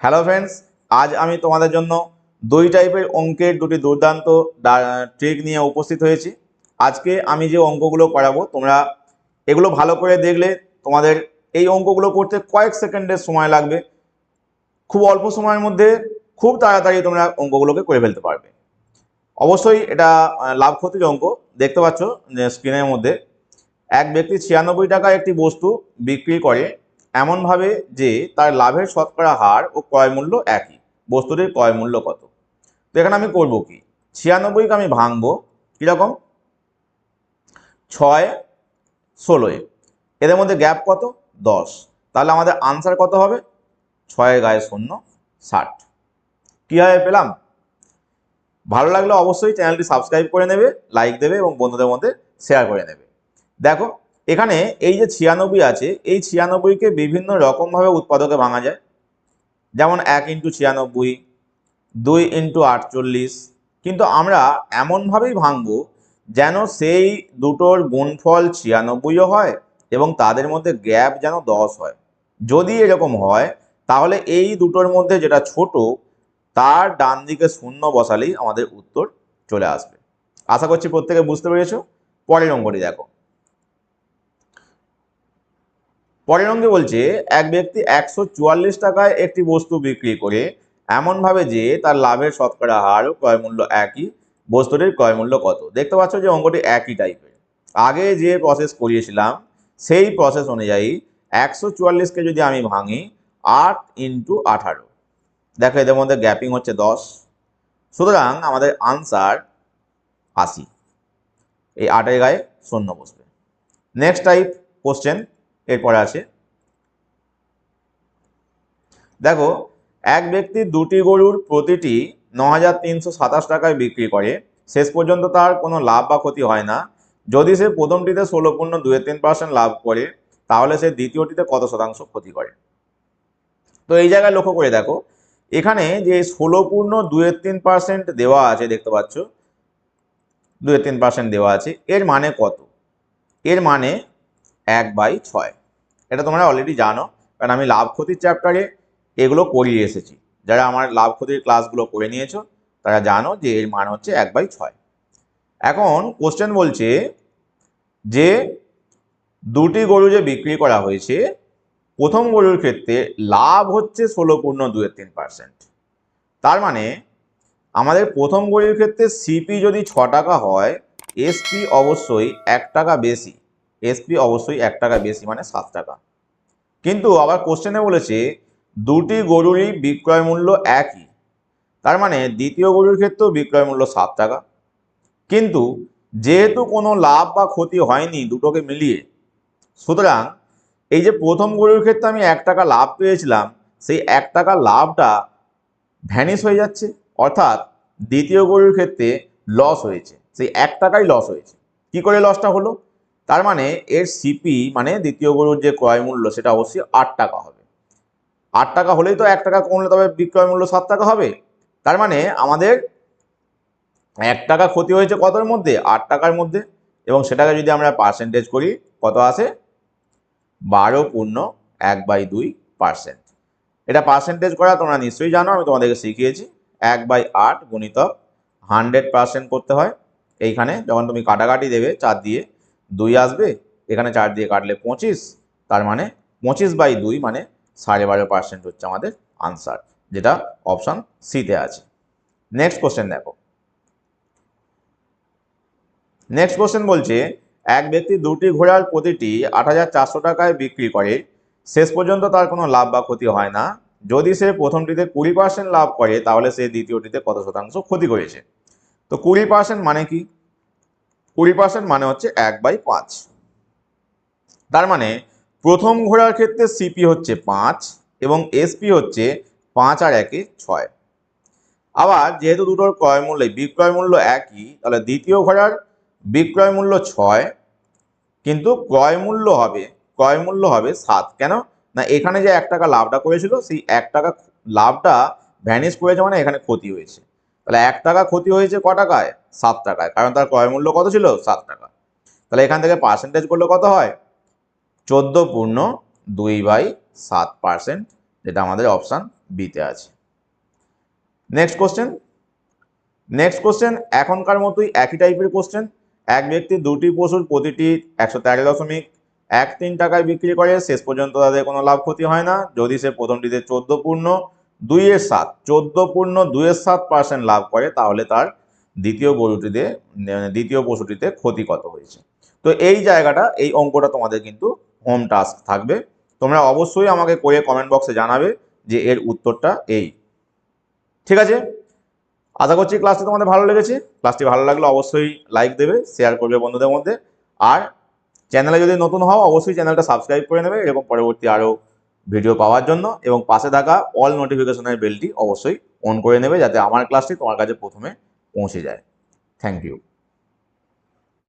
Hello friends আজ আমি তোমাদের জন্য দুই টাইপের অঙ্কের দুটি দুর্দান্ত ট্রিক নিয়ে উপস্থিত হয়েছি। আজকে আমি যে অঙ্কগুলো করাবো, তোমরা এগুলো ভালো করে দেখলে তোমাদের এই অঙ্কগুলো করতে কয়েক সেকেন্ডের সময় লাগবে। খুব অল্প সময়ের মধ্যে খুব তাড়াতাড়ি তোমরা অঙ্কগুলোকে করে ফেলতে পারবে। অবশ্যই এটা লাভ ক্ষতির অঙ্ক। দেখতে পাচ্ছ স্ক্রিনের মধ্যে। এক ব্যক্তি ছিয়ানব্বই টাকা একটি বস্তু বিক্রি করে। এমনভাবে যে তার লাভের শতকরা হার ও ক্রয় মূল্য একই, বস্তুটির ক্রয় মূল্য কত? তো এখানে আমি করব কি? ছিয়ানব্বইকে আমি ভাঙবো কীরকম ছয়, ষোলোয়। এদের মধ্যে গ্যাপ কত? দশ। তাহলে আমাদের আনসার কত হবে? ছয়ের গায়ে শূন্য, ষাট। কীভাবে পেলাম? ভালো লাগলে অবশ্যই চ্যানেলটি সাবস্ক্রাইব করে নেবে, লাইক দেবে এবং বন্ধুদের মধ্যে শেয়ার করে নেবে। দেখো এখানে এই যে ছিয়ানব্বই আছে, এই ছিয়ানব্বইকে বিভিন্ন রকমভাবে উৎপাদকে ভাঙা যায়। যেমন এক ইন্টু ছিয়ানব্বই, দুই ইন্টু আটচল্লিশ, কিন্তু আমরা এমনভাবেই ভাঙবো যেন সেই দুটোর গুণফল ছিয়ানব্বইও হয় এবং তাদের মধ্যে গ্যাপ যেন দশ হয়। যদি এরকম হয়, তাহলে এই দুটোর মধ্যে যেটা ছোট, তার ডান দিকে শূন্য বসালেই আমাদের উত্তর চলে আসবে। আশা করছি প্রত্যেকে বুঝতে পেরেছ? পরের অঙ্কটি দেখো। পরের অঙ্কে বলছে, এক ব্যক্তি একশো চুয়াল্লিশ টাকায় একটি বস্তু বিক্রি করে এমনভাবে যে তার লাভের শতকরা হার ক্রয় মূল্য একই, বস্তুটির ক্রয় মূল্য কত? দেখতে পাচ্ছ যে অঙ্কটি একই টাইপের আগে যে প্রসেস করিয়েছিলাম, সেই প্রসেস অনুযায়ী একশো চুয়াল্লিশকে যদি আমি ভাঙি, আট ইন্টু আঠারো। দেখো এদের মধ্যে গ্যাপিং হচ্ছে দশ। সুতরাং আমাদের আনসার আশি। এই আটের গায়ে শূন্য বসবে। নেক্সট টাইপ কোশ্চেন এরপরে আছে। দেখো, এক ব্যক্তি দুটি গরুর প্রতিটি ন টাকায় বিক্রি করে। শেষ পর্যন্ত তার কোনো লাভ বা ক্ষতি হয় না। যদি সে প্রথমটিতে ষোলো পূর্ণ দুয়ে তিন পার্সেন্ট লাভ করে, তাহলে সে দ্বিতীয়টিতে কত শতাংশ ক্ষতি করে? তো এই জায়গায় লক্ষ্য করে দেখো, এখানে যে ষোলো পূর্ণ দুয়ের তিন পার্সেন্ট দেওয়া আছে, দেখতে পাচ্ছ? দুয়ের তিন পার্সেন্ট দেওয়া আছে। এর মানে কত? এর মানে এক বাই ছয়। এটা তোমরা অলরেডি জানো, কারণ আমি লাভ ক্ষতির চ্যাপ্টারে এগুলো করিয়ে এসেছি। যারা আমার লাভ ক্ষতির ক্লাসগুলো করে নিয়েছো, তারা জানো যে এর মান হচ্ছে এক বাই ছয়। এখন কোশ্চেন বলছে যে দুটি গরু যে বিক্রি করা হয়েছে, প্রথম গরুর ক্ষেত্রে লাভ হচ্ছে ষোলো পূর্ণ দুয়ের তিন পার্সেন্ট তার মানে আমাদের প্রথম গরুর ক্ষেত্রে সিপি যদি ছ টাকা হয় এসপি অবশ্যই এক টাকা বেশি। এসপি অবশ্যই এক টাকা বেশি মানে সাত টাকা। কিন্তু আবার কোশ্চেনে বলেছে, দুটি গরুরই বিক্রয় মূল্য একই। তার মানে দ্বিতীয় গরুর ক্ষেত্রেও বিক্রয় মূল্য সাত টাকা। কিন্তু যেহেতু কোনো লাভ বা ক্ষতি হয়নি দুটোকে মিলিয়ে, সুতরাং এই যে প্রথম গরুর ক্ষেত্রে আমি এক টাকা লাভ পেয়েছিলাম, সেই এক টাকা লাভটা ভ্যানিশ হয়ে যাচ্ছে, অর্থাৎ দ্বিতীয় গরুর ক্ষেত্রে লস হয়েছে। সেই এক টাকাই লস হয়েছে। কি করে লসটা হলো? তার মানে এর সিপি মানে দ্বিতীয় গরুর যে ক্রয় মূল্য সেটা অবশ্যই আট টাকা হবে। আট টাকা হলেই তো এক টাকা কমলে তবে বিক্রয় মূল্য সাত টাকা হবে। তার মানে আমাদের এক টাকা ক্ষতি হয়েছে কতর মধ্যে? আট টাকার মধ্যে। এবং সেটাকে যদি আমরা পার্সেন্টেজ করি, কত আসে? বারো পূর্ণ এক বাই দুই পার্সেন্ট এটা পার্সেন্টেজ করা তোমরা নিশ্চয়ই জানো, আমি তোমাদেরকে শিখিয়েছি। এক বাই আট গুণিতক হান্ড্রেড পার্সেন্ট করতে হয়। এইখানে যখন তুমি কাটাকাটি দেবে চার দিয়ে দুই আসবে, এখানে চার দিয়ে কাটলে পঁচিশ, তার মানে পঁচিশ বাই দুই মানে সাড়ে বারো পার্সেন্ট হচ্ছে আমাদের আনসার যেটা অপশান সিতে আছে। নেক্সট কোশ্চেন দেখো। নেক্সট কোশ্চেন বলছে, এক ব্যক্তি দুটি ঘোড়ার প্রতিটি আট হাজার চারশো টাকায় বিক্রি করে, শেষ পর্যন্ত তার কোনো লাভ বা ক্ষতি হয় না। যদি সে প্রথমটিতে কুড়ি পার্সেন্ট লাভ করে, তাহলে সে দ্বিতীয়টিতে কত শতাংশ ক্ষতি করেছে? তো কুড়ি পার্সেন্ট মানে কি? কুড়ি পার্সেন্ট মানে হচ্ছে এক বাই পাঁচ। তার মানে প্রথম ঘোড়ার ক্ষেত্রে সিপি হচ্ছে পাঁচ এবং এসপি হচ্ছে পাঁচ আর একে ছয়। আবার যেহেতু দুটোর ক্রয় মূল্য বিক্রয় মূল্য একই, তাহলে দ্বিতীয় ঘোড়ার বিক্রয় মূল্য ছয়, কিন্তু ক্রয় মূল্য হবে, ক্রয় মূল্য হবে সাত। কেন? না, এখানে যে এক টাকা লাভটা করেছিল, সেই এক টাকা লাভটা ভ্যানিশ করেছে মানে এখানে ক্ষতি হয়েছে। তাহলে এক টাকা ক্ষতি হয়েছে ক টাকায়? সাত টাকায়। কারণ তার ক্রয় মূল্য কত ছিল? সাত টাকা। তাহলে এখান থেকে পার্সেন্টেজ করলে কত হয়? চোদ্দ পূর্ণ দুই বাই সাত পার্সেন্ট যেটা আমাদের অপশান বিতে আছে। নেক্সট কোশ্চেন নেক্সট কোশ্চেন এখনকার মতোই একই টাইপের কোশ্চেন এক ব্যক্তি দুটি পশুর প্রতিটি একশো তেরো দশমিক এক তিন টাকায় বিক্রি করে, শেষ পর্যন্ত তাদের কোনো লাভ ক্ষতি হয় না। যদি সে প্রথমটিতে চোদ্দ পূর্ণ দুইয়ের সাত, চোদ্দ পূর্ণ দুইয়ের সাত পার্সেন্ট লাভ করে, তাহলে তার দ্বিতীয় গরুটিতে মানে দ্বিতীয় পশুটিতে ক্ষতি কত হয়েছে। তো এই জায়গাটা, এই অঙ্কটা তোমাদের কিন্তু হোম টাস্ক থাকবে। তোমরা অবশ্যই আমাকে করে কমেন্ট বক্সে জানাবে যে এর উত্তরটা এই। ঠিক আছে? আশা করছি ক্লাসটি তোমাদের ভালো লেগেছে। ক্লাসটি ভালো লাগলে অবশ্যই লাইক দেবে শেয়ার করবে বন্ধুদের মধ্যে। আর চ্যানেলে যদি নতুন হও, অবশ্যই চ্যানেলটা সাবস্ক্রাইব করে নেবে। এরকম পরবর্তী আরও ভিডিও পাওয়ার জন্য এবং পাশে থাকা অল নোটিফিকেশনের বেলটি অবশ্যই অন করে নেবে যাতে আমার ক্লাসটি তোমার কাছে প্রথমে পৌঁছে যায়। Thank you